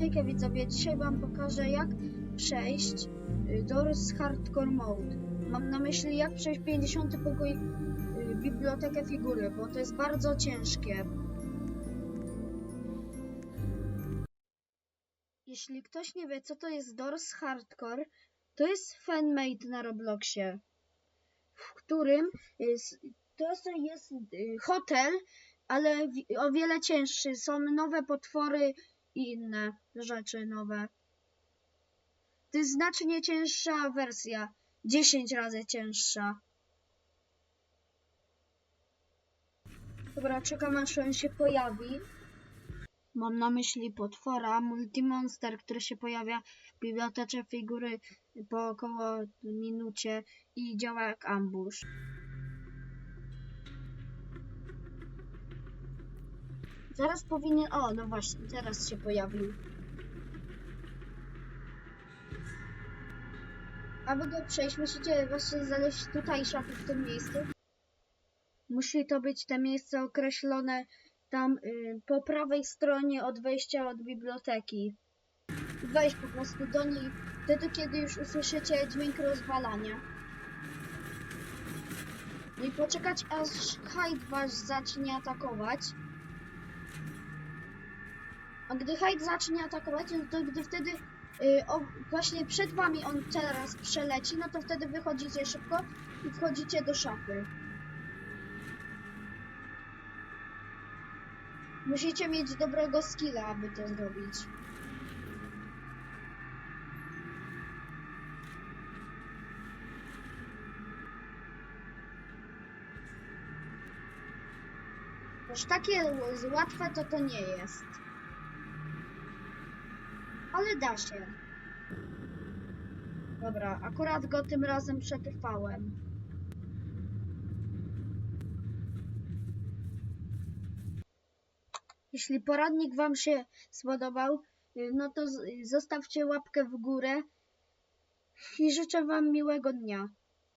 Hejka widzowie, dzisiaj wam pokażę jak przejść y, Doors Hardcore Mode. Mam na myśli jak przejść 50 pokój y, Bibliotekę Figury, bo to jest bardzo ciężkie. Jeśli ktoś nie wie co to jest Doors Hardcore, to jest fanmade na Robloxie, w którym jest, to jest y, hotel, ale o wiele cięższy. Są nowe potwory i inne rzeczy nowe. To jest znacznie cięższa wersja. 10 razy cięższa. Dobra, czekam aż on się pojawi. Mam na myśli potwora, multimonster, który się pojawia w bibliotece figury po około minucie i działa jak ambush. Zaraz powinien. O, no właśnie, teraz się pojawił. Aby go przejść, musicie właśnie znaleźć tutaj szafy w tym miejscu. Musi to być te miejsce określone tam y, po prawej stronie od wejścia od biblioteki. Wejść po prostu do niej wtedy, kiedy już usłyszycie dźwięk rozwalania. No I poczekać, aż Hyde was zacznie atakować. A gdy Hyde zacznie atakować, to gdy wtedy y, o, właśnie przed wami on teraz przeleci, no to wtedy wychodzicie szybko i wchodzicie do szafy. Musicie mieć dobrego skilla, aby to zrobić. Już takie łatwe to to nie jest. Ale da się. Dobra, akurat go tym razem przetrwałem. Jeśli poradnik Wam się spodobał, y, no to zostawcie łapkę w górę i życzę Wam miłego dnia.